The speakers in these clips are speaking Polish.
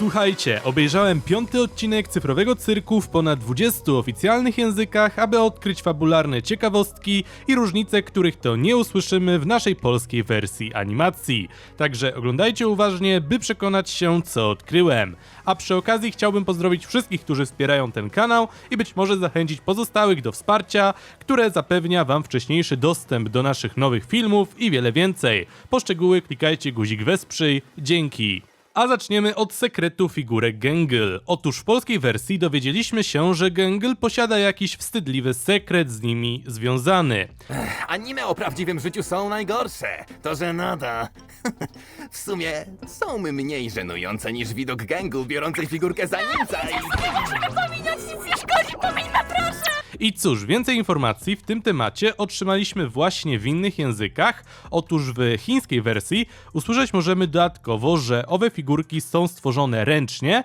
Słuchajcie, obejrzałem piąty odcinek cyfrowego cyrku w ponad 20 oficjalnych językach, aby odkryć fabularne ciekawostki i różnice, których to nie usłyszymy w naszej polskiej wersji animacji. Także oglądajcie uważnie, by przekonać się, co odkryłem. A przy okazji chciałbym pozdrowić wszystkich, którzy wspierają ten kanał i być może zachęcić pozostałych do wsparcia, które zapewnia Wam wcześniejszy dostęp do naszych nowych filmów i wiele więcej. Po szczegóły klikajcie guzik wesprzyj. Dzięki. A zaczniemy od sekretu figurek Gengel. Otóż w polskiej wersji dowiedzieliśmy się, że Gengel posiada jakiś wstydliwy sekret z nimi związany. Anime o prawdziwym życiu są najgorsze. To żenada. w sumie są mniej żenujące niż widok gangu biorącej figurkę za nimca i... I cóż, więcej informacji w tym temacie otrzymaliśmy właśnie w innych językach. Otóż w chińskiej wersji usłyszeć możemy dodatkowo, że owe figurki są stworzone ręcznie.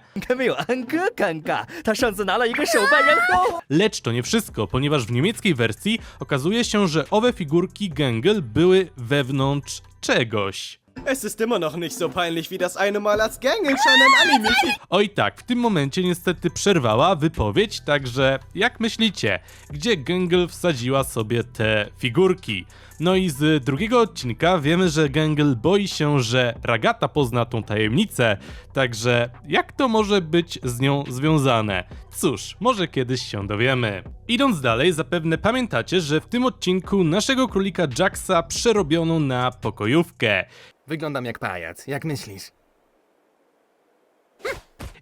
Lecz to nie wszystko, ponieważ w niemieckiej wersji okazuje się, że owe figurki Gengel były wewnątrz czegoś. Es ist immer noch nicht so peinlich wie das eine Mal als Gangelschein Anime. Oj tak, w tym momencie niestety przerwała wypowiedź, także jak myślicie, gdzie Gengel wsadziła sobie te figurki? No i z drugiego odcinka wiemy, że Gengel boi się, że Ragata pozna tą tajemnicę, także jak to może być z nią związane? Cóż, może kiedyś się dowiemy. Idąc dalej, zapewne pamiętacie, że w tym odcinku naszego królika Jacksa przerobiono na pokojówkę. Wyglądam jak pajac, jak myślisz?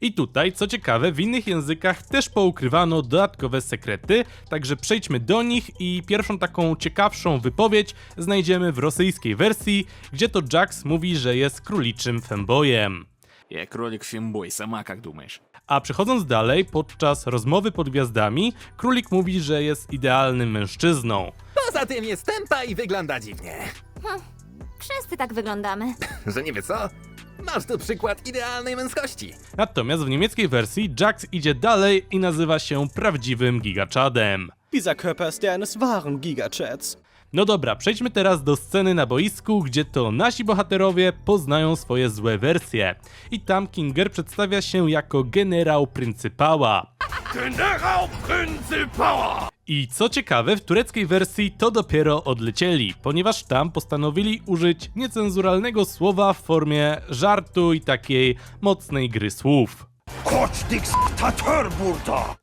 I tutaj, co ciekawe, w innych językach też poukrywano dodatkowe sekrety, także przejdźmy do nich i pierwszą taką ciekawszą wypowiedź znajdziemy w rosyjskiej wersji, gdzie to Jax mówi, że jest króliczym fembojem. Я кролик Фимбой, сама как думаешь? A przechodząc dalej, podczas rozmowy pod gwiazdami, królik mówi, że jest idealnym mężczyzną. Poza tym jest tempa i wygląda dziwnie. Wszyscy tak wyglądamy. Że nie wie co? Masz tu przykład idealnej męskości. Natomiast w niemieckiej wersji Jax idzie dalej i nazywa się prawdziwym gigaczadem. Dieser Körper ist der eines wahren Gigachats. No dobra, przejdźmy teraz do sceny na boisku, gdzie to nasi bohaterowie poznają swoje złe wersje. I tam Kinger przedstawia się jako generał pryncypała. Generał pryncypała! I co ciekawe, w tureckiej wersji to dopiero odlecieli, ponieważ tam postanowili użyć niecenzuralnego słowa w formie żartu i takiej mocnej gry słów.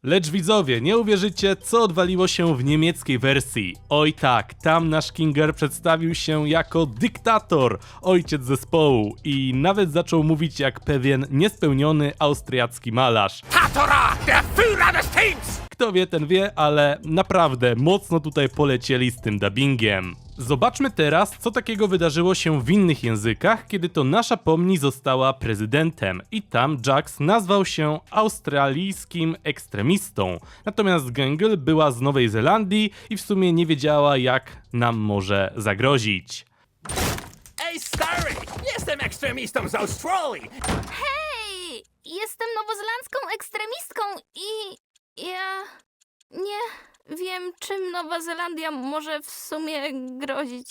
Lecz widzowie, nie uwierzycie, co odwaliło się w niemieckiej wersji. Oj tak, tam nasz Kinger przedstawił się jako dyktator, ojciec zespołu i nawet zaczął mówić jak pewien niespełniony austriacki malarz. Tatora, der Führer des Teams! Kto wie, ten wie, ale naprawdę mocno tutaj polecieli z tym dubbingiem. Zobaczmy teraz, co takiego wydarzyło się w innych językach, kiedy to nasza pomni została prezydentem i tam Jax nazwał się australijskim ekstremistą. Natomiast Gengel była z Nowej Zelandii i w sumie nie wiedziała, jak nam może zagrozić. Ej, stary! Jestem ekstremistą z Australii! Hej! Jestem nowozelandzką ekstremistką i ja nie wiem, czym Nowa Zelandia może w sumie grozić.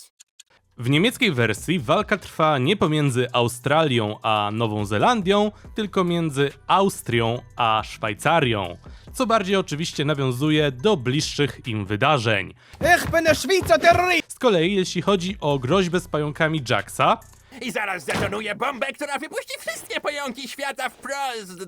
W niemieckiej wersji walka trwa nie pomiędzy Australią a Nową Zelandią, tylko między Austrią a Szwajcarią, co bardziej oczywiście nawiązuje do bliższych im wydarzeń. Ich bin der Schweizer Terrorist. Z kolei jeśli chodzi o groźbę z pająkami Jacksa, I zaraz zdetonuję bombę, która wypuści wszystkie pająki świata wprost!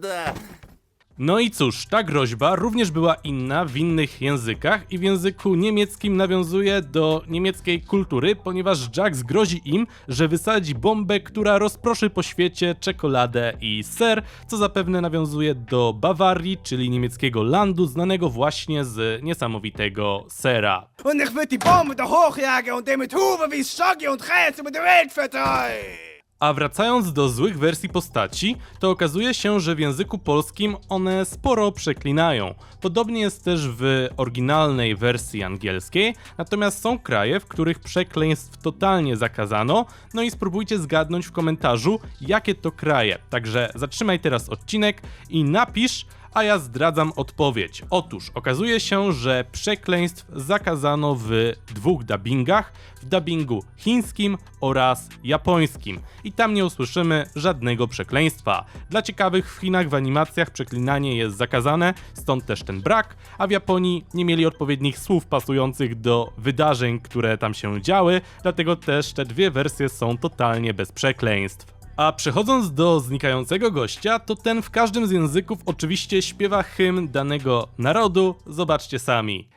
No i cóż, ta groźba również była inna w innych językach i w języku niemieckim nawiązuje do niemieckiej kultury, ponieważ Jax grozi im, że wysadzi bombę, która rozproszy po świecie czekoladę i ser, co zapewne nawiązuje do Bawarii, czyli niemieckiego landu znanego właśnie z niesamowitego sera. Und ich will die Bombe hochjagen und den mit Hufe wie Shaggy und Rätsel über die Welt verteilen. A wracając do złych wersji postaci, to okazuje się, że w języku polskim one sporo przeklinają. Podobnie jest też w oryginalnej wersji angielskiej, natomiast są kraje, w których przekleństw totalnie zakazano. No i spróbujcie zgadnąć w komentarzu, jakie to kraje. Także zatrzymaj teraz odcinek i napisz, A ja zdradzam odpowiedź. Otóż okazuje się, że przekleństw zakazano w dwóch dubbingach, w dubbingu chińskim oraz japońskim. I tam nie usłyszymy żadnego przekleństwa. Dla ciekawych w Chinach w animacjach przeklinanie jest zakazane, stąd też ten brak, a w Japonii nie mieli odpowiednich słów pasujących do wydarzeń, które tam się działy, dlatego też te dwie wersje są totalnie bez przekleństw. A przechodząc do znikającego gościa, to ten w każdym z języków oczywiście śpiewa hymn danego narodu, zobaczcie sami.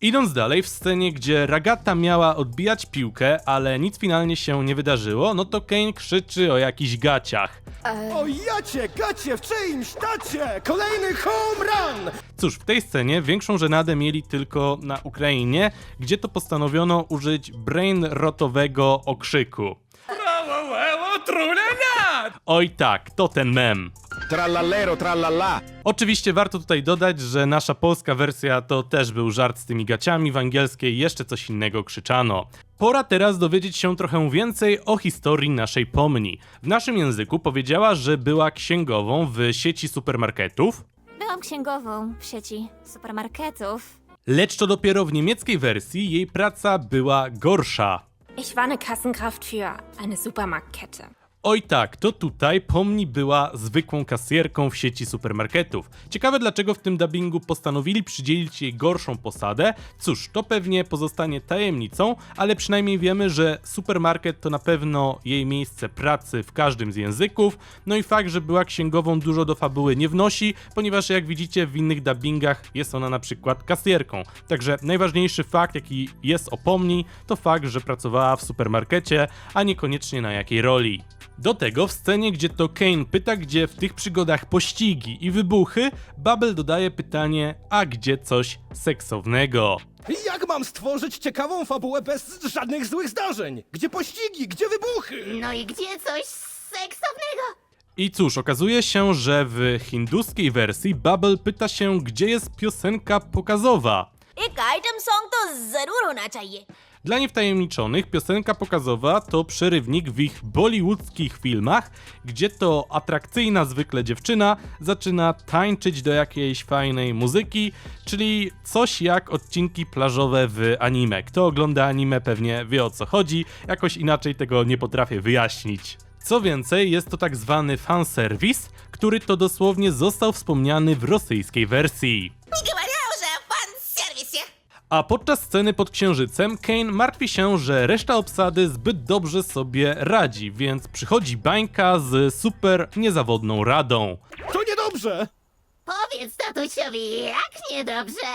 Idąc dalej, w scenie, gdzie Ragata miała odbijać piłkę, ale nic finalnie się nie wydarzyło, no to Kane krzyczy o jakichś gaciach. O jacie, gacie, w czyimś tacie! Kolejny home run! Cóż, w tej scenie większą żenadę mieli tylko na Ukrainie, gdzie to postanowiono użyć brainrotowego okrzyku. Oj tak, to ten mem. Trallallero, trallalla! Oczywiście warto tutaj dodać, że nasza polska wersja to też był żart z tymi gaciami, w angielskiej jeszcze coś innego krzyczano. Pora teraz dowiedzieć się trochę więcej o historii naszej pomni. W naszym języku powiedziała, że była księgową w sieci supermarketów, Byłam księgową w sieci supermarketów. lecz to dopiero w niemieckiej wersji jej praca była gorsza. Ich war eine Kassenkraft für eine Supermarktkette. Oj tak, to tutaj Pomni była zwykłą kasjerką w sieci supermarketów. Ciekawe dlaczego w tym dubbingu postanowili przydzielić jej gorszą posadę. Cóż, to pewnie pozostanie tajemnicą, ale przynajmniej wiemy, że supermarket to na pewno jej miejsce pracy w każdym z języków. No i fakt, że była księgową dużo do fabuły nie wnosi, ponieważ jak widzicie w innych dubbingach jest ona na przykład kasjerką. Także najważniejszy fakt jaki jest o Pomni to fakt, że pracowała w supermarkecie, a niekoniecznie na jakiej roli. Do tego w scenie, gdzie to Kane pyta, gdzie w tych przygodach pościgi i wybuchy, Babel dodaje pytanie, a gdzie coś seksownego. Jak mam stworzyć ciekawą fabułę bez żadnych złych zdarzeń? Gdzie pościgi, gdzie wybuchy? No i gdzie coś seksownego? I cóż, okazuje się, że w hinduskiej wersji Babel pyta się, gdzie jest piosenka pokazowa. एक item song तो जरूर होना चाहिए dla niewtajemniczonych piosenka pokazowa to przerywnik w ich bollywoodzkich filmach, gdzie to atrakcyjna zwykle dziewczyna zaczyna tańczyć do jakiejś fajnej muzyki, czyli coś jak odcinki plażowe w anime. Kto ogląda anime pewnie wie o co chodzi, jakoś inaczej tego nie potrafię wyjaśnić. Co więcej, jest to tak zwany fanserwis, który to dosłownie został wspomniany w rosyjskiej wersji. A podczas sceny pod księżycem Kane martwi się, że reszta obsady zbyt dobrze sobie radzi, więc przychodzi bańka z super niezawodną radą. To niedobrze! Powiedz tatusiowi, jak niedobrze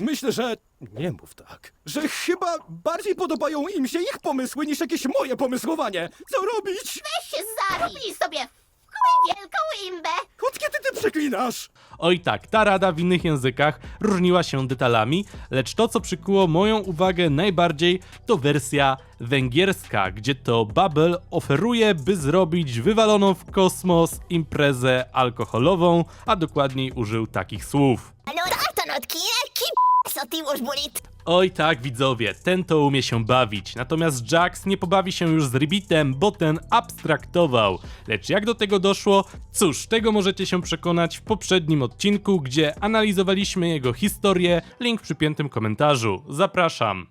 Myślę, że... Nie mów tak. Że chyba bardziej podobają im się ich pomysły niż jakieś moje pomysłowanie. Co robić? Weź się zabij sobie chuj wielką imbę Od kiedy ty przeklinasz? Oj tak, ta rada w innych językach różniła się detalami, lecz to co przykuło moją uwagę najbardziej to wersja węgierska, gdzie to Babel oferuje, by zrobić wywaloną w kosmos imprezę alkoholową, a dokładniej użył takich słów. No tartanot ki co ty już bolit Oj tak, widzowie, ten to umie się bawić. Natomiast Jax nie pobawi się już z Ribbitem, bo ten abstraktował. Lecz jak do tego doszło? Cóż, tego możecie się przekonać w poprzednim odcinku, gdzie analizowaliśmy jego historię. Link w przypiętym komentarzu. Zapraszam.